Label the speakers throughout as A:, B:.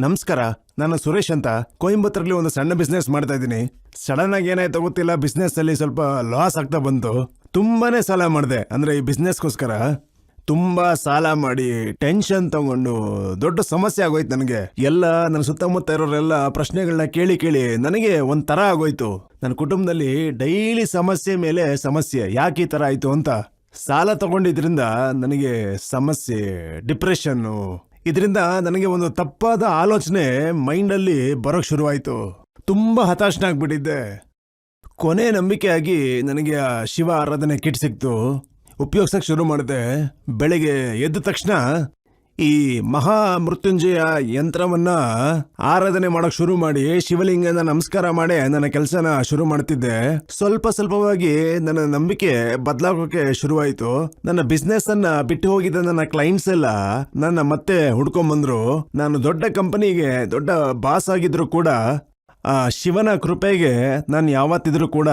A: ನಮಸ್ಕಾರ, ನಾನು ಸುರೇಶ್ ಅಂತ. ಕೊಯಂಬತ್ತೂರಲ್ಲಿ ಒಂದು ಸಣ್ಣ ಬಿಸ್ನೆಸ್ ಮಾಡ್ತಾ ಇದ್ದೀನಿ. ಸಡನ್ ಆಗಿ ಏನಾಯ್ತು ಗೊತ್ತಿಲ್ಲ ಬಿಸ್ನೆಸ್ ಅಲ್ಲಿ ಸ್ವಲ್ಪ ಲಾಸ್ ಆಗ್ತಾ ಬಂತು. ತುಂಬಾನೇ ಸಾಲ ಮಾಡಿದೆ. ಅಂದ್ರೆ ಈ ಬಿಸ್ನೆಸ್ಗೋಸ್ಕರ ತುಂಬಾ ಸಾಲ ಮಾಡಿ ಟೆನ್ಷನ್ ತಗೊಂಡು ದೊಡ್ಡ ಸಮಸ್ಯೆ ಆಗೋಯ್ತು ನನಗೆ. ಎಲ್ಲ ನನ್ನ ಸುತ್ತಮುತ್ತ ಇರೋರೆಲ್ಲ ಪ್ರಶ್ನೆಗಳನ್ನ ಕೇಳಿ ಕೇಳಿ ನನಗೆ ಒಂಥರ ಆಗೋಯ್ತು. ನನ್ನ ಕುಟುಂಬದಲ್ಲಿ ಡೈಲಿ ಸಮಸ್ಯೆ ಮೇಲೆ ಸಮಸ್ಯೆ. ಯಾಕೆ ಈ ತರ ಆಯ್ತು ಅಂತ. ಸಾಲ ತಗೊಂಡಿದ್ರಿಂದ ನನಗೆ ಸಮಸ್ಯೆ ಡಿಪ್ರೆಷನ್ನು ಇದರಿಂದ ನನಗೆ ಒಂದು ತಪ್ಪಾದ ಆಲೋಚನೆ ಮೈಂಡಲ್ಲಿ ಬರೋಕ್ ಶುರುವಾಯಿತು. ತುಂಬಾ ಹತಾಶನಾಗ್ಬಿಟ್ಟಿದ್ದೆ. ಕೊನೆ ನಂಬಿಕೆಯಾಗಿ ನನಗೆ ಆ ಶಿವ ಆರಾಧನೆ ಕಿಟ್ ಸಿಕ್ತು. ಉಪಯೋಗಿಸಕ್ ಶುರು ಮಾಡಿದೆ. ಬೆಳಗ್ಗೆ ಎದ್ದ ತಕ್ಷಣ ಈ ಮಹಾ ಮೃತ್ಯುಂಜಯ ಯಂತ್ರವನ್ನ ಆರಾಧನೆ ಮಾಡಕ್ ಶುರು ಮಾಡಿ, ಶಿವಲಿಂಗನ ನಮಸ್ಕಾರ ಮಾಡಿ ನನ್ನ ಕೆಲಸನ ಶುರು ಮಾಡ್ತಿದ್ದೆ. ಸ್ವಲ್ಪ ಸ್ವಲ್ಪವಾಗಿ ನನ್ನ ನಂಬಿಕೆ ಬದಲಾಗೋಕೆ ಶುರುವಾಯಿತು. ನನ್ನ ಬಿಸ್ನೆಸ್ ಅನ್ನ ಬಿಟ್ಟು ಹೋಗಿದ್ದ ನನ್ನ ಕ್ಲೈಂಟ್ಸ್ ಎಲ್ಲ ನನ್ನ ಮತ್ತೆ ಹುಡ್ಕೊಂಡ್ ಬಂದ್ರು ನಾನು ದೊಡ್ಡ ಕಂಪನಿಗೆ ದೊಡ್ಡ ಬಾಸ್ ಆಗಿದ್ರು ಕೂಡ ಆ, ಶಿವನ ಕೃಪೆಗೆ ನಾನು ಯಾವತ್ತಿದ್ರೂ ಕೂಡ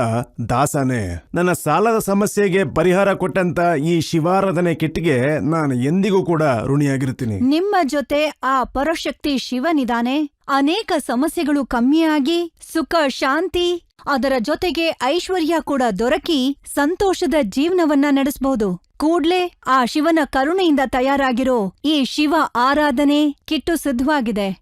A: ದಾಸನೇ. ನನ್ನ ಸಾಲದ ಸಮಸ್ಯೆಗೆ ಪರಿಹಾರ ಕೊಟ್ಟಂತ ಈ ಶಿವಾರಾಧನೆ ಕಿಟ್ಗೆ ನಾನು ಎಂದಿಗೂ ಕೂಡ ಋಣಿಯಾಗಿರ್ತೀನಿ.
B: ನಿಮ್ಮ ಜೊತೆ ಆ ಪರಶಕ್ತಿ ಶಿವನಿದಾನೆ. ಅನೇಕ ಸಮಸ್ಯೆಗಳು ಕಮ್ಮಿಯಾಗಿ, ಸುಖ, ಶಾಂತಿ, ಅದರ ಜೊತೆಗೆ ಐಶ್ವರ್ಯ ಕೂಡ ದೊರಕಿ ಸಂತೋಷದ ಜೀವನವನ್ನ ನಡೆಸಬಹುದು ಕೂಡ್ಲೇ ಆ ಶಿವನ ಕರುಣೆಯಿಂದ ತಯಾರಾಗಿರೋ ಈ ಶಿವ ಆರಾಧನೆ ಕಿಟ್ಟು ಸಿದ್ಧವಾಗಿದೆ.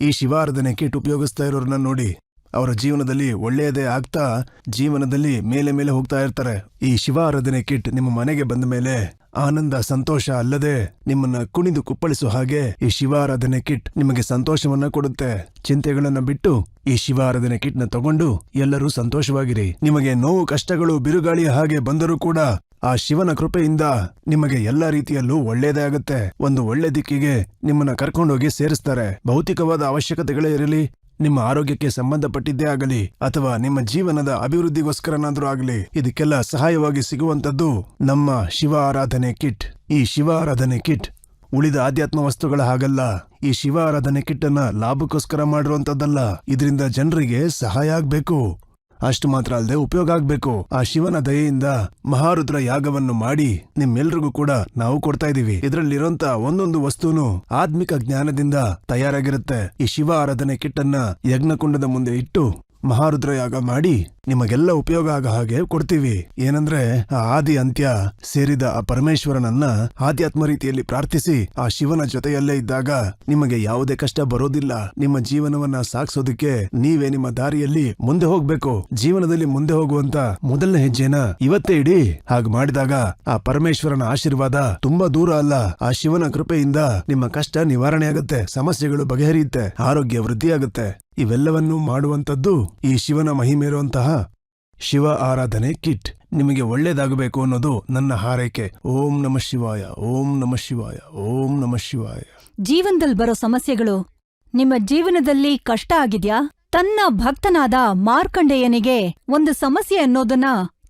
A: ಈ ಶಿವಾರಾಧನೆ ಕಿಟ್ ಉಪಯೋಗಿಸ್ತಾ ಇರೋರನ್ನ ನೋಡಿ ಅವರ ಜೀವನದಲ್ಲಿ ಒಳ್ಳೆಯದೇ ಆಗ್ತಾ ಜೀವನದಲ್ಲಿ ಮೇಲೆ ಮೇಲೆ ಹೋಗ್ತಾ ಇರ್ತಾರೆ. ಈ ಶಿವಾರಾಧನೆ ಕಿಟ್ ನಿಮ್ಮ ಮನೆಗೆ ಬಂದ ಮೇಲೆ ಆನಂದ, ಸಂತೋಷ ಅಲ್ಲದೆ ನಿಮ್ಮನ್ನ ಕುಣಿದು ಕುಪ್ಪಳಿಸೋ ಹಾಗೆ ಈ ಶಿವಾರಾಧನೆ ಕಿಟ್ ನಿಮಗೆ ಸಂತೋಷವನ್ನ ಕೊಡುತ್ತೆ. ಚಿಂತೆಗಳನ್ನ ಬಿಟ್ಟು ಈ ಶಿವಾರಾಧನೆ ಕಿಟ್ನ ತಗೊಂಡು ಎಲ್ಲರೂ ಸಂತೋಷವಾಗಿರಿ. ನಿಮಗೆ ನೋವು, ಕಷ್ಟಗಳು ಬಿರುಗಾಳಿಯ ಹಾಗೆ ಬಂದರೂ ಕೂಡ ಆ ಶಿವನ ಕೃಪೆಯಿಂದ ನಿಮಗೆ ಎಲ್ಲ ರೀತಿಯಲ್ಲೂ ಒಳ್ಳೇದೇ ಆಗುತ್ತೆ. ಒಂದು ಒಳ್ಳೆ ದಿಕ್ಕಿಗೆ ನಿಮ್ಮನ್ನ ಕರ್ಕೊಂಡೋಗಿ ಸೇರಿಸ್ತಾರೆ. ಭೌತಿಕವಾದ ಅವಶ್ಯಕತೆಗಳೇ ಇರಲಿ, ನಿಮ್ಮ ಆರೋಗ್ಯಕ್ಕೆ ಸಂಬಂಧಪಟ್ಟಿದ್ದೇ ಆಗಲಿ, ಅಥವಾ ನಿಮ್ಮ ಜೀವನದ ಅಭಿವೃದ್ಧಿಗೋಸ್ಕರನಾದ್ರೂ ಆಗಲಿ, ಇದಕ್ಕೆಲ್ಲ ಸಹಾಯವಾಗಿ ಸಿಗುವಂತದ್ದು ನಮ್ಮ ಶಿವ ಆರಾಧನೆ ಕಿಟ್. ಈ ಶಿವ ಆರಾಧನೆ ಕಿಟ್ ಉಳಿದ ಆಧ್ಯಾತ್ಮ ವಸ್ತುಗಳ ಹಾಗಲ್ಲ. ಈ ಶಿವ ಆರಾಧನೆ ಕಿಟ್ ಅನ್ನ ಲಾಭಕ್ಕೋಸ್ಕರ ಮಾಡಿರುವಂತದ್ದಲ್ಲ ಇದರಿಂದ ಜನರಿಗೆ ಸಹಾಯ ಆಗ್ಬೇಕು. ಅಷ್ಟು ಮಾತ್ರ ಅಲ್ಲದೆ ಉಪಯೋಗ ಆಗ್ಬೇಕು. ಆ ಶಿವನ ದಯೆಯಿಂದ ಮಹಾರುದ್ರ ಯಾಗವನ್ನು ಮಾಡಿ ನಿಮ್ಮೆಲ್ರಿಗೂ ಕೂಡ ನಾವು ಕೊಡ್ತಾ ಇದೀವಿ ಇದರಲ್ಲಿರೋಂತ ಒಂದೊಂದು ವಸ್ತುನು ಆತ್ಮಿಕ ಜ್ಞಾನದಿಂದ ತಯಾರಾಗಿರುತ್ತೆ. ಈ ಶಿವ ಆರಾಧನೆ ಕಿಟ್ಟನ್ನ ಯಜ್ಞಕುಂಡದ ಮುಂದೆ ಇಟ್ಟು ಮಹಾರುದ್ರ ಯಾಗ ಮಾಡಿ ನಿಮಗೆಲ್ಲ ಉಪಯೋಗ ಆಗ ಹಾಗೆ ಕೊಡ್ತೀವಿ. ಏನಂದ್ರೆ ಆ ಆದಿ ಅಂತ್ಯ ಸೇರಿದ ಆ ಪರಮೇಶ್ವರನನ್ನ ಆಧ್ಯಾತ್ಮ ರೀತಿಯಲ್ಲಿ ಪ್ರಾರ್ಥಿಸಿ ಆ ಶಿವನ ಜೊತೆಯಲ್ಲೇ ಇದ್ದಾಗ ನಿಮಗೆ ಯಾವುದೇ ಕಷ್ಟ ಬರೋದಿಲ್ಲ. ನಿಮ್ಮ ಜೀವನವನ್ನ ಸಾಗಿಸೋದಕ್ಕೆ ನೀವೇ ನಿಮ್ಮ ದಾರಿಯಲ್ಲಿ ಮುಂದೆ ಹೋಗ್ಬೇಕು. ಜೀವನದಲ್ಲಿ ಮುಂದೆ ಹೋಗುವಂತ ಮೊದಲನೇ ಹೆಜ್ಜೆನ ಇವತ್ತೇ ಇಡಿ. ಹಾಗೆ ಮಾಡಿದಾಗ ಆ ಪರಮೇಶ್ವರನ ಆಶೀರ್ವಾದ ತುಂಬಾ ದೂರ ಅಲ್ಲ. ಆ ಶಿವನ ಕೃಪೆಯಿಂದ ನಿಮ್ಮ ಕಷ್ಟ ನಿವಾರಣೆ ಆಗುತ್ತೆ ಸಮಸ್ಯೆಗಳು ಬಗೆಹರಿಯುತ್ತೆ. ಆರೋಗ್ಯ ವೃದ್ಧಿಯಾಗುತ್ತೆ. ಇವೆಲ್ಲವನ್ನೂ ಮಾಡುವಂಥದ್ದು ಈ ಶಿವನ ಮಹಿಮೆ ಇರುವಂತಹ ಶಿವ ಆರಾಧನೆ ಕಿಟ್. ನಿಮಗೆ ಒಳ್ಳೇದಾಗಬೇಕು ಅನ್ನೋದು ನನ್ನ ಹಾರೈಕೆ. ಓಂ ನಮ ಶಿವಾಯ, ಓಂ ನಮ ಶಿವಾಯ, ಓಂ ನಮ ಶಿವಾಯ.
B: ಜೀವನದಲ್ಲಿ ಬರೋ ಸಮಸ್ಯೆಗಳು, ನಿಮ್ಮ ಜೀವನದಲ್ಲಿ ಕಷ್ಟ ಆಗಿದ್ಯಾ? ತನ್ನ ಭಕ್ತನಾದ ಮಾರ್ಕಂಡೇಯನಿಗೆ ಒಂದು ಸಮಸ್ಯೆ ಅನ್ನೋದನ್ನ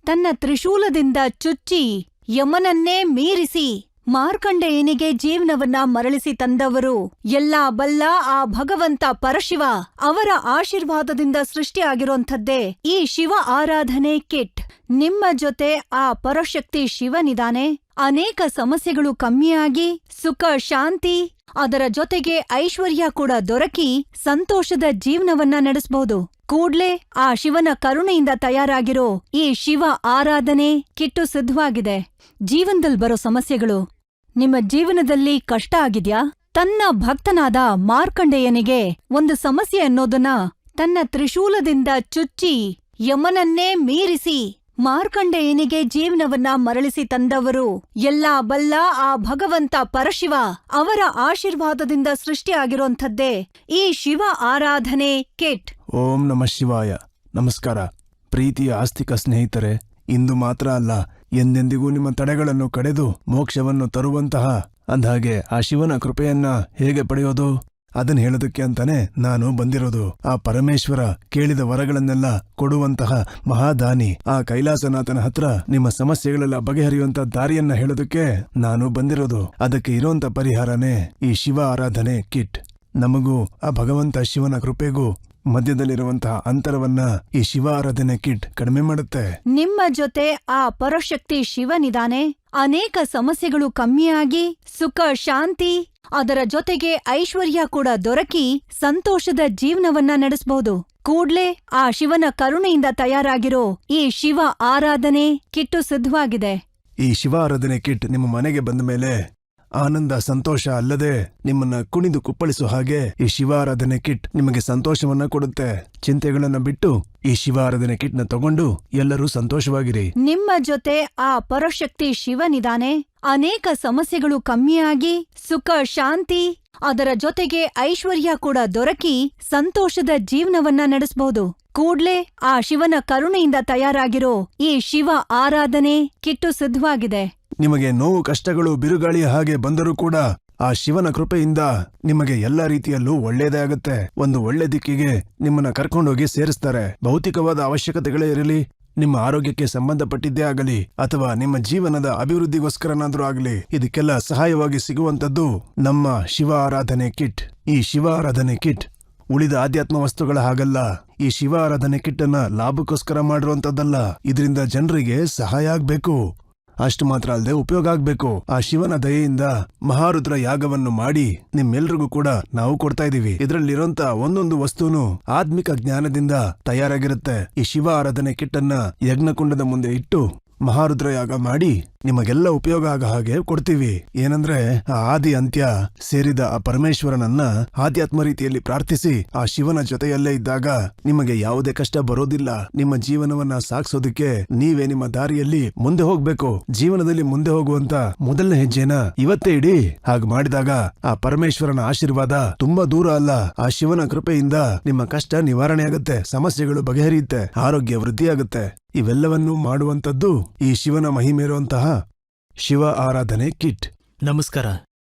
B: ತನ್ನ ತ್ರಿಶೂಲದಿಂದ ಚುಚ್ಚಿ ಯಮನನ್ನೇ ಮೀರಿಸಿ ಮಾರ್ಕಂಡೇಯನಿಗೆ ಜೀವನವನ್ನ ಮರಳಿಸಿ ತಂದವರು? ಎಲ್ಲಾ ಬಲ್ಲ ಆ ಭಗವಂತ ಪರಶಿವ. ಅವರ ಆಶೀರ್ವಾದದಿಂದ ಸೃಷ್ಟಿಯಾಗಿರೋಂಥದ್ದೇ ಈ ಶಿವ ಆರಾಧನೆ ಕಿಟ್. ನಿಮ್ಮ ಜೊತೆ ಆ ಪರಶಕ್ತಿ ಶಿವನಿದಾನೆ. ಅನೇಕ ಸಮಸ್ಯೆಗಳು ಕಮ್ಮಿಯಾಗಿ, ಸುಖ, ಶಾಂತಿ, ಅದರ ಜೊತೆಗೆ ಐಶ್ವರ್ಯ ಕೂಡ ದೊರಕಿ, ಸಂತೋಷದ ಜೀವನವನ್ನ ನಡೆಸಬಹುದು ಕೂಡ್ಲೇ ಆ ಶಿವನ ಕರುಣೆಯಿಂದ ತಯಾರಾಗಿರೋ ಈ ಶಿವ ಆರಾಧನೆ ಕಿಟ್ಟು ಸಿದ್ಧವಾಗಿದೆ. ಜೀವನದಲ್ಲಿ ಬರೋ ಸಮಸ್ಯೆಗಳು. ನಿಮ್ಮ ಜೀವನದಲ್ಲಿ ಕಷ್ಟ ಆಗಿದ್ಯಾ? ತನ್ನ ಭಕ್ತನಾದ ಮಾರ್ಕಂಡೇಯನಿಗೆ ಒಂದು ಸಮಸ್ಯೆ ಅನ್ನೋದನ್ನ ತನ್ನ ತ್ರಿಶೂಲದಿಂದ ಚುಚ್ಚಿ ಯಮನನ್ನೇ ಮೀರಿಸಿ ಮಾರ್ಕಂಡೇಯನಿಗೆ ಜೀವನವನ್ನ ಮರಳಿಸಿ ತಂದವರು? ಎಲ್ಲಾ ಬಲ್ಲ ಆ ಭಗವಂತ ಪರಶಿವ, ಅವರ ಆಶೀರ್ವಾದದಿಂದ ಸೃಷ್ಟಿಯಾಗಿರೋಂಥದ್ದೇ ಈ ಶಿವ ಆರಾಧನೆ ಕೆಟ್.
A: ಓಂ ನಮ ಶಿವಾಯ. ನಮಸ್ಕಾರ. ಪ್ರೀತಿಯ ಆಸ್ತಿಕ ಸ್ನೇಹಿತರೆ, ಇಂದು ಮಾತ್ರ ಅಲ್ಲ, ಎಂದೆಂದಿಗೂ ನಿಮ್ಮ ತಡೆಗಳನ್ನು ಕಡೆದು ಮೋಕ್ಷವನ್ನು ತರುವಂತಹ, ಅಂದ್ಹಾಗೆ ಆ ಶಿವನ ಕೃಪೆಯನ್ನ ಹೇಗೆ ಪಡೆಯೋದು? ಅದನ್ನ ಹೇಳೋದಕ್ಕೆ ಅಂತಾನೆ ನಾನು ಬಂದಿರೋದು. ಆ ಪರಮೇಶ್ವರ ಕೇಳಿದ ವರಗಳನ್ನೆಲ್ಲ ಕೊಡುವಂತಹ ಮಹಾದಾನಿ, ಆ ಕೈಲಾಸನಾಥನ ಹತ್ರ ನಿಮ್ಮ ಸಮಸ್ಯೆಗಳೆಲ್ಲ ಬಗೆಹರಿಯುವಂತ ದಾರಿಯನ್ನ ಹೇಳೋದಕ್ಕೆ ನಾನು ಬಂದಿರೋದು. ಅದಕ್ಕೆ ಇರೋಂಥ ಪರಿಹಾರನೇ ಈ ಶಿವ ಆರಾಧನೆ ಕಿಟ್. ನಮಗೂ ಆ ಭಗವಂತ ಶಿವನ ಕೃಪೆಗೂ ಮಧ್ಯದಲ್ಲಿರುವಂತಹ ಅಂತರವನ್ನ ಈ ಶಿವ ಆರಾಧನೆ ಕಿಟ್ ಕಡಿಮೆ ಮಾಡುತ್ತೆ.
B: ನಿಮ್ಮ ಜೊತೆ ಆ ಪರಶಕ್ತಿ ಶಿವನಿದಾನೆ. ಅನೇಕ ಸಮಸ್ಯೆಗಳು ಕಮ್ಮಿಯಾಗಿ ಸುಖ, ಶಾಂತಿ, ಅದರ ಜೊತೆಗೆ ಐಶ್ವರ್ಯ ಕೂಡ ದೊರಕಿ ಸಂತೋಷದ ಜೀವನವನ್ನ ನಡೆಸಬಹುದು ಕೂಡ್ಲೇ ಆ ಶಿವನ ಕರುಣೆಯಿಂದ ತಯಾರಾಗಿರೋ ಈ ಶಿವ ಆರಾಧನೆ ಕಿಟ್ಟು ಸಿದ್ಧವಾಗಿದೆ.
A: ಈ ಶಿವ ಆರಾಧನೆ ಕಿಟ್ ನಿಮ್ಮ ಮನೆಗೆ ಬಂದ ಮೇಲೆ ಆನಂದ, ಸಂತೋಷ ಅಲ್ಲದೆ ನಿಮ್ಮನ್ನ ಕುಣಿದು ಕುಪ್ಪಳಿಸೋ ಹಾಗೆ ಈ ಶಿವಾರಾಧನೆ ಕಿಟ್ ನಿಮಗೆ ಸಂತೋಷವನ್ನ ಕೊಡುತ್ತೆ. ಚಿಂತೆಗಳನ್ನ ಬಿಟ್ಟು ಈ ಶಿವಾರಾಧನೆ ಕಿಟ್ನ ತಗೊಂಡು ಎಲ್ಲರೂ ಸಂತೋಷವಾಗಿರಿ.
B: ನಿಮ್ಮ ಜೊತೆ ಆ ಪರಶಕ್ತಿ ಶಿವನಿದಾನೆ. ಅನೇಕ ಸಮಸ್ಯೆಗಳು ಕಮ್ಮಿಯಾಗಿ, ಸುಖ, ಶಾಂತಿ, ಅದರ ಜೊತೆಗೆ ಐಶ್ವರ್ಯ ಕೂಡ ದೊರಕಿ ಸಂತೋಷದ ಜೀವನವನ್ನ ನಡೆಸಬಹುದು ಕೂಡ್ಲೇ ಆ ಶಿವನ ಕರುಣೆಯಿಂದ ತಯಾರಾಗಿರೋ ಈ ಶಿವ ಆರಾಧನೆ ಕಿಟ್ಟು ಸಿದ್ಧವಾಗಿದೆ.
A: ನಿಮಗೆ ನೋವು, ಕಷ್ಟಗಳು ಬಿರುಗಾಳಿಯ ಹಾಗೆ ಬಂದರೂ ಕೂಡ ಆ ಶಿವನ ಕೃಪೆಯಿಂದ ನಿಮಗೆ ಎಲ್ಲಾ ರೀತಿಯಲ್ಲೂ ಒಳ್ಳೇದೇ ಆಗುತ್ತೆ. ಒಂದು ಒಳ್ಳೆ ದಿಕ್ಕಿಗೆ ನಿಮ್ಮನ್ನ ಕರ್ಕೊಂಡೋಗಿ ಸೇರಿಸ್ತಾರೆ. ಭೌತಿಕವಾದ ಅವಶ್ಯಕತೆಗಳೇ ಇರಲಿ, ನಿಮ್ಮ ಆರೋಗ್ಯಕ್ಕೆ ಸಂಬಂಧಪಟ್ಟಿದ್ದೇ ಆಗಲಿ, ಅಥವಾ ನಿಮ್ಮ ಜೀವನದ ಅಭಿವೃದ್ಧಿಗೋಸ್ಕರನಾದ್ರೂ ಆಗಲಿ, ಇದಕ್ಕೆಲ್ಲ ಸಹಾಯವಾಗಿ ಸಿಗುವಂತದ್ದು ನಮ್ಮ ಶಿವ ಆರಾಧನೆ ಕಿಟ್. ಈ ಶಿವ ಆರಾಧನೆ ಕಿಟ್ ಉಳಿದ ಆಧ್ಯಾತ್ಮ ವಸ್ತುಗಳ ಹಾಗಲ್ಲ. ಈ ಶಿವ ಆರಾಧನೆ ಕಿಟ್ಟನ್ನ ಲಾಭಕ್ಕೋಸ್ಕರ ಮಾಡಿರುವಂತದ್ದಲ್ಲ. ಇದರಿಂದ ಜನರಿಗೆ ಸಹಾಯ ಆಗ್ಬೇಕು. ಅಷ್ಟು ಮಾತ್ರ ಅಲ್ಲದೆ ಉಪಯೋಗ ಆಗ್ಬೇಕು. ಆ ಶಿವನ ದಯೆಯಿಂದ ಮಹಾರುದ್ರ ಯಾಗವನ್ನು ಮಾಡಿ ನಿಮ್ಮೆಲ್ರಿಗೂ ಕೂಡ ನಾವು ಕೊಡ್ತಾ ಇದೀವಿ. ಇದರಲ್ಲಿರುವಂತ ಒಂದೊಂದು ವಸ್ತುನು ಆತ್ಮಿಕ ಜ್ಞಾನದಿಂದ ತಯಾರಾಗಿರುತ್ತೆ. ಈ ಶಿವ ಆರಾಧನೆ ಕಿಟ್ಟನ್ನ ಯಜ್ಞಕುಂಡದ ಮುಂದೆ ಇಟ್ಟು ಮಹಾರುದ್ರ ಯಾಗ ಮಾಡಿ ನಿಮಗೆಲ್ಲ ಉಪಯೋಗ ಆಗ ಹಾಗೆ ಕೊಡ್ತೀವಿ. ಏನಂದ್ರೆ ಆ ಆದಿ ಅಂತ್ಯ ಸೇರಿದ ಆ ಪರಮೇಶ್ವರನನ್ನ ಆಧ್ಯಾತ್ಮ ರೀತಿಯಲ್ಲಿ ಪ್ರಾರ್ಥಿಸಿ ಆ ಶಿವನ ಜೊತೆಯಲ್ಲೇ ಇದ್ದಾಗ ನಿಮಗೆ ಯಾವುದೇ ಕಷ್ಟ ಬರೋದಿಲ್ಲ. ನಿಮ್ಮ ಜೀವನವನ್ನ ಸಾಗಿಸೋದಕ್ಕೆ ನೀವೇ ನಿಮ್ಮ ದಾರಿಯಲ್ಲಿ ಮುಂದೆ ಹೋಗ್ಬೇಕು. ಜೀವನದಲ್ಲಿ ಮುಂದೆ ಹೋಗುವಂತ ಮೊದಲನೇ ಹೆಜ್ಜೆನ ಇವತ್ತೇ ಇಡಿ. ಹಾಗೆ ಮಾಡಿದಾಗ ಆ ಪರಮೇಶ್ವರನ ಆಶೀರ್ವಾದ ತುಂಬಾ ದೂರ ಅಲ್ಲ. ಆ ಶಿವನ ಕೃಪೆಯಿಂದ ನಿಮ್ಮ ಕಷ್ಟ ನಿವಾರಣೆ ಆಗುತ್ತೆ ಸಮಸ್ಯೆಗಳು ಬಗೆಹರಿಯುತ್ತೆ, ಆರೋಗ್ಯ ವೃದ್ಧಿಯಾಗುತ್ತೆ. ಇವೆಲ್ಲವನ್ನೂ ಮಾಡುವಂಥದ್ದು ಈ ಶಿವನ ಮಹಿಮೆ ಇರುವಂತಹ ಶಿವ ಆರಾಧನೆ ಕಿಟ್.
C: ನಮಸ್ಕಾರ.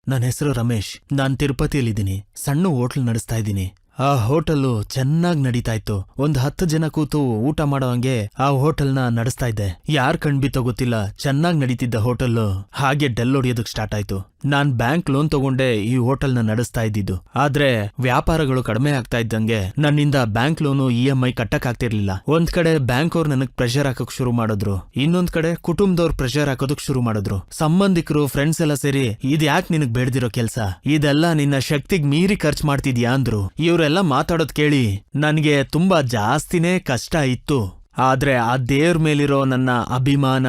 C: ನನ್ನ ಹೆಸರು ರಮೇಶ್. ನಾನ್ ತಿರುಪತಿಯಲ್ಲಿದ್ದೀನಿ. ಸಣ್ಣ ಹೋಟ್ಲ್ ನಡೆಸ್ತಾ ಇದ್ದೀನಿ. ಆ ಹೋಟೆಲ್ಲು ಚೆನ್ನಾಗ್ ನಡೀತಾ ಇತ್ತು ಒಂದ್ ಹತ್ತು ಜನ ಕೂತು ಊಟ ಮಾಡೋ ಹಂಗೆ ಆ ಹೋಟೆಲ್ನ ನಡೆಸ್ತಾ ಇದ್ದೆ. ಯಾರ್ ಕಣ್ಬಿತ್ತೋ ಗೊತ್ತಿಲ್ಲ. ಚೆನ್ನಾಗ್ ನಡೀತಿದ್ದ ಹೋಟೆಲ್ ಹಾಗೆ ಡೆಲ್ ಹೊಡಿಯೋದಕ್ ಸ್ಟಾರ್ಟ್ ಆಯ್ತು. ನಾನ್ ಬ್ಯಾಂಕ್ ಲೋನ್ ತಗೊಂಡೆ ಈ ಹೋಟೆಲ್ನ ನಡೆಸ್ತಾ ಇದ್ದಿದ್ದು. ಆದ್ರೆ ವ್ಯಾಪಾರಗಳು ಕಡಿಮೆ ಆಗ್ತಾ ಇದ್ದಂಗೆ ನನ್ನಿಂದ bank loan E M I ಕಟ್ಟಕ್ ಆಗ್ತಿರ್ಲಿಲ್ಲ. ಒಂದ್ ಕಡೆ ಬ್ಯಾಂಕ್ ಅವ್ರು ನನಗ್ ಪ್ರೆಷರ್ ಹಾಕಕ್ ಶುರು ಮಾಡಿದ್ರು. ಇನ್ನೊಂದ್ ಕಡೆ ಕುಟುಂಬದವ್ರು ಪ್ರೆಷರ್ ಹಾಕೋದಕ್ ಶುರು ಮಾಡಿದ್ರು. ಸಂಬಂಧಿಕರು ಫ್ರೆಂಡ್ಸ್ ಎಲ್ಲ ಸೇರಿ ಇದ್ ಯಾಕೆ ನಿನಗ್ ಬೇಡ್ದಿರೋ ಕೆಲ್ಸ? ಇದೆಲ್ಲ ನಿನ್ನ ಶಕ್ತಿಗ್ ಮೀರಿ ಖರ್ಚು ಮಾಡ್ತಿದ್ಯಾ ಅಂದ್ರು. ಇವರೆಲ್ಲ ಮಾತಾಡೋದ್ ಕೇಳಿ ನನ್ಗೆ ತುಂಬಾ ಜಾಸ್ತಿನೇ ಕಷ್ಟ ಇತ್ತು. ಆದ್ರೆ ಆ ದೇವ್ರ ಮೇಲಿರೋ ನನ್ನ ಅಭಿಮಾನ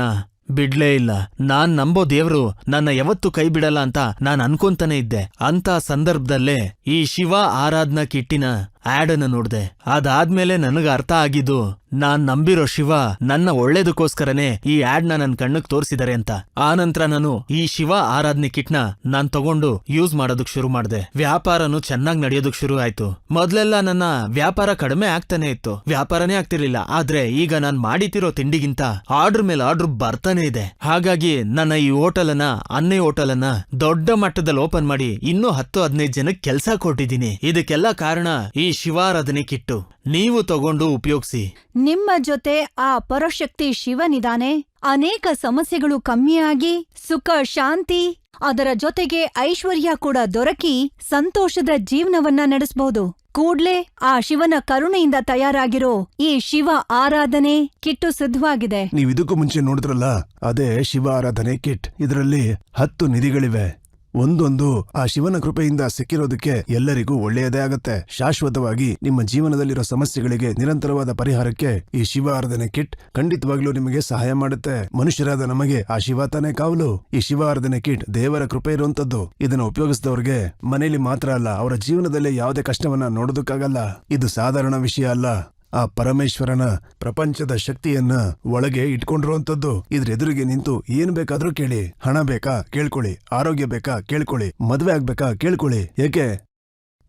C: ಬಿಡ್ಲೇ ಇಲ್ಲ. ನಾನ್ ನಂಬೋ ದೇವ್ರು ನನ್ನ ಯಾವತ್ತೂ ಕೈ ಬಿಡಲ್ಲ ಅಂತ ನಾನ್ ಅನ್ಕೊಂತಾನೆ ಇದ್ದೆ. ಅಂತ ಸಂದರ್ಭದಲ್ಲೇ ಈ ಶಿವ ಆರಾಧನಾ ಕಿಟ್ಟಿನ ಆಡ್ ಅನ್ನ ನೋಡ್ದೆ. ಅದಾದ್ಮೇಲೆ ನನಗ ಅರ್ಥ ಆಗಿದ್ದು ನಾನ್ ನಂಬಿರೋ ಶಿವ ನನ್ನ ಒಳ್ಳೇದಕ್ಕೋಸ್ಕರನೇ ಈ ಆಡ್ನ ನನ್ ಕಣ್ಣಕ್ ತೋರಿಸಿದ್ದಾರೆ ಅಂತ. ನಂತರ ನಾನು ಈ ಶಿವ ಆರಾಧನೆ ಕಿಟ್ನ ನಾನ್ ತಗೊಂಡು ಯೂಸ್ ಮಾಡೋದಕ್ ಶುರು ಮಾಡ್ದೆ. ವ್ಯಾಪಾರನು ಚೆನ್ನಾಗ್ ನಡೆಯೋದಕ್ ಶುರು ಆಯ್ತು. ಮೊದ್ಲೆಲ್ಲ ನನ್ನ ವ್ಯಾಪಾರ ಕಡಿಮೆ ಆಗ್ತಾನೆ ಇತ್ತು. ವ್ಯಾಪಾರನೇ ಆಗ್ತಿರ್ಲಿಲ್ಲ. ಆದ್ರೆ ಈಗ ನಾನ್ ಮಾಡಿತಿರೋ ತಿಂಡಿಗಿಂತ ಆರ್ಡರ್ ಮೇಲೆ ಆರ್ಡರ್ ಬರ್ತಾನೆ ಇದೆ. ಹಾಗಾಗಿ ನನ್ನ ಈ ಹೋಟೆಲ್ ಅನ್ನ ಅನ್ನೆ ಹೋಟೆಲ್ ಅನ್ನ ದೊಡ್ಡ ಮಟ್ಟದಲ್ಲಿ ಓಪನ್ ಮಾಡಿ ಇನ್ನೂ ಹತ್ತು ಹದಿನೈದು ಜನಕ್ಕೆ ಕೆಲಸ ಕೊಟ್ಟಿದ್ದೀನಿ. ಇದಕ್ಕೆಲ್ಲ ಕಾರಣ ಈ ಶಿವಾರಾಧನೆ ಕಿಟ್ಟು. ನೀವು ತಗೊಂಡು ಉಪಯೋಗಿಸಿ.
B: ನಿಮ್ಮ ಜೊತೆ ಆ ಪರಶಕ್ತಿ ಶಿವನಿದಾನೆ. ಅನೇಕ ಸಮಸ್ಯೆಗಳು ಕಮ್ಮಿಯಾಗಿ ಸುಖ ಶಾಂತಿ ಅದರ ಜೊತೆಗೆ ಐಶ್ವರ್ಯ ಕೂಡ ದೊರಕಿ ಸಂತೋಷದ ಜೀವನವನ್ನ ನಡೆಸಬಹುದು ಕೂಡ್ಲೇ ಆ ಶಿವನ ಕರುಣೆಯಿಂದ ತಯಾರಾಗಿರೋ ಈ ಶಿವ ಆರಾಧನೆ ಕಿಟ್ಟು ಸಿದ್ಧವಾಗಿದೆ.
A: ನೀವು ಇದಕ್ಕೂ ಮುಂಚೆ ನೋಡಿದ್ರಲ್ಲ ಅದೇ ಶಿವ ಆರಾಧನೆ ಕಿಟ್. ಇದರಲ್ಲಿ ಹತ್ತು ನಿಧಿಗಳಿವೆ. ಒಂದೊಂದು ಆ ಶಿವನ ಕೃಪೆಯಿಂದ ಸಿಕ್ಕಿರೋದಕ್ಕೆ ಎಲ್ಲರಿಗೂ ಒಳ್ಳೆಯದೇ ಆಗತ್ತೆ. ಶಾಶ್ವತವಾಗಿ ನಿಮ್ಮ ಜೀವನದಲ್ಲಿರೋ ಸಮಸ್ಯೆಗಳಿಗೆ ನಿರಂತರವಾದ ಪರಿಹಾರಕ್ಕೆ ಈ ಶಿವ ಆರಾಧನೆ ಕಿಟ್ ಖಂಡಿತವಾಗ್ಲೂ ನಿಮಗೆ ಸಹಾಯ ಮಾಡುತ್ತೆ. ಮನುಷ್ಯರಾದ ನಮಗೆ ಆ ಶಿವ ತಾನೇ ಕಾವಲು. ಈ ಶಿವ ಆರಾಧನೆ ಕಿಟ್ ದೇವರ ಕೃಪೆ ಇರುವಂತದ್ದು. ಇದನ್ನ ಉಪಯೋಗಿಸಿದವ್ರಿಗೆ ಮನೇಲಿ ಮಾತ್ರ ಅಲ್ಲ, ಅವರ ಜೀವನದಲ್ಲಿ ಯಾವುದೇ ಕಷ್ಟವನ್ನ ನೋಡೋದಕ್ಕಾಗಲ್ಲ. ಇದು ಸಾಧಾರಣ ವಿಷಯ ಅಲ್ಲ. ಆ ಪರಮೇಶ್ವರನ ಪ್ರಪಂಚದ ಶಕ್ತಿಯನ್ನ ಒಳಗೆ ಇಟ್ಕೊಂಡಿರುವಂಥದ್ದು. ಇದ್ರ ಎದುರಿಗೆ ನಿಂತು ಏನ್ ಬೇಕಾದ್ರೂ ಕೇಳಿ. ಹಣ ಬೇಕಾ? ಕೇಳ್ಕೊಳ್ಳಿ. ಆರೋಗ್ಯ ಬೇಕಾ? ಕೇಳ್ಕೊಳ್ಳಿ. ಮದ್ವೆ ಆಗ್ಬೇಕಾ? ಕೇಳ್ಕೊಳ್ಳಿ. ಏಕೆ?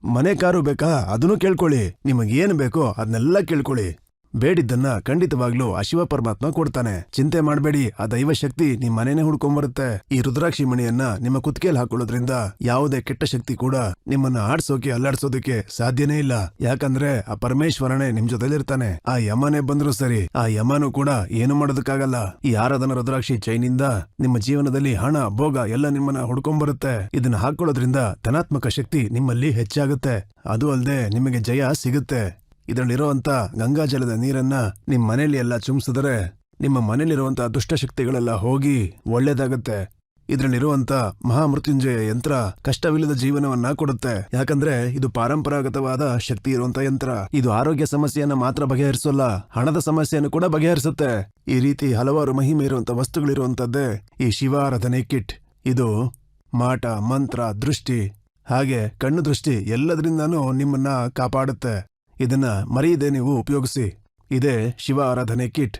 A: ಮನೆ ಕಾರು ಬೇಕಾ? ಅದನ್ನು ಕೇಳ್ಕೊಳ್ಳಿ. ನಿಮಗೇನು ಬೇಕೋ ಅದನ್ನೆಲ್ಲ ಕೇಳ್ಕೊಳ್ಳಿ. ಬೇಡಿದ್ದನ್ನ ಖಂಡಿತವಾಗ್ಲೂ ಅಶಿವ ಶಿವ ಪರಮಾತ್ಮ ಕೊಡ್ತಾನೆ. ಚಿಂತೆ ಮಾಡಬೇಡಿ, ಆ ದೈವ ಶಕ್ತಿ ನಿಮ್ ಮನೆನೇ ಹುಡ್ಕೊಂಬರುತ್ತೆ ಈ ರುದ್ರಾಕ್ಷಿ ಮಣಿಯನ್ನ ನಿಮ್ಮ ಕುತ್ತಿಗೆಯಲ್ಲಿ ಹಾಕೊಳ್ಳೋದ್ರಿಂದ ಯಾವುದೇ ಕೆಟ್ಟ ಶಕ್ತಿ ಕೂಡ ನಿಮ್ಮನ್ನ ಆಡ್ಸೋಕೆ, ಅಲ್ಲಾಡ್ಸೋದಕ್ಕೆ ಸಾಧ್ಯನೇ ಇಲ್ಲ. ಯಾಕಂದ್ರೆ ಆ ಪರಮೇಶ್ವರನೇ ನಿಮ್ ಜೊತೆಲಿರ್ತಾನೆ. ಆ ಯಮನೇ ಬಂದ್ರು ಸರಿ, ಆ ಯಮನು ಕೂಡ ಏನು ಮಾಡೋದಕ್ಕಾಗಲ್ಲ. ಈ ಆರಾಧನ ರುದ್ರಾಕ್ಷಿ ಚೈನಿಂದ ನಿಮ್ಮ ಜೀವನದಲ್ಲಿ ಹಣ, ಭೋಗ ಎಲ್ಲ ನಿಮ್ಮನ್ನ ಹುಡ್ಕೊಂಬರುತ್ತೆ ಇದನ್ನ ಹಾಕೊಳ್ಳೋದ್ರಿಂದ ಧನಾತ್ಮಕ ಶಕ್ತಿ ನಿಮ್ಮಲ್ಲಿ ಹೆಚ್ಚಾಗುತ್ತೆ. ಅದು ಅಲ್ಲದೆ ನಿಮಗೆ ಜಯ ಸಿಗುತ್ತೆ. ಇದರಲ್ಲಿರುವಂತ ಗಂಗಾಜಲದ ನೀರನ್ನ ನಿಮ್ಮ ಮನೆಯಲ್ಲಿ ಎಲ್ಲ ಚುಮ್ಸಿದ್ರೆ ನಿಮ್ಮ ಮನೇಲಿರುವಂಥ ದುಷ್ಟಶಕ್ತಿಗಳೆಲ್ಲ ಹೋಗಿ ಒಳ್ಳೇದಾಗತ್ತೆ. ಇದರಲ್ಲಿರುವಂಥ ಮಹಾಮೃತ್ಯುಂಜಯ ಯಂತ್ರ ಕಷ್ಟವಿಲ್ಲದ ಜೀವನವನ್ನ ಕೊಡುತ್ತೆ. ಯಾಕಂದ್ರೆ ಇದು ಪಾರಂಪರಾಗತವಾದ ಶಕ್ತಿ ಇರುವಂತ ಯಂತ್ರ. ಇದು ಆರೋಗ್ಯ ಸಮಸ್ಯೆಯನ್ನ ಮಾತ್ರ ಬಗೆಹರಿಸೋಲ್ಲ, ಹಣದ ಸಮಸ್ಯೆಯನ್ನು ಕೂಡ ಬಗೆಹರಿಸುತ್ತೆ. ಈ ರೀತಿ ಹಲವಾರು ಮಹಿಮೆ ಇರುವಂತ ವಸ್ತುಗಳಿರುವಂತದ್ದೇ ಈ ಶಿವಾರಾಧನೆ ಕಿಟ್. ಇದು ಮಾಟ, ಮಂತ್ರ, ದೃಷ್ಟಿ, ಹಾಗೆ ಕಣ್ಣು ದೃಷ್ಟಿ ಎಲ್ಲದರಿಂದನೂ ನಿಮ್ಮನ್ನ ಕಾಪಾಡುತ್ತೆ. ಇದನ್ನ ಮರೆಯದೆ ನೀವು ಉಪಯೋಗಿಸಿ. ಇದೇ ಶಿವ ಆರಾಧನೆ ಕಿಟ್.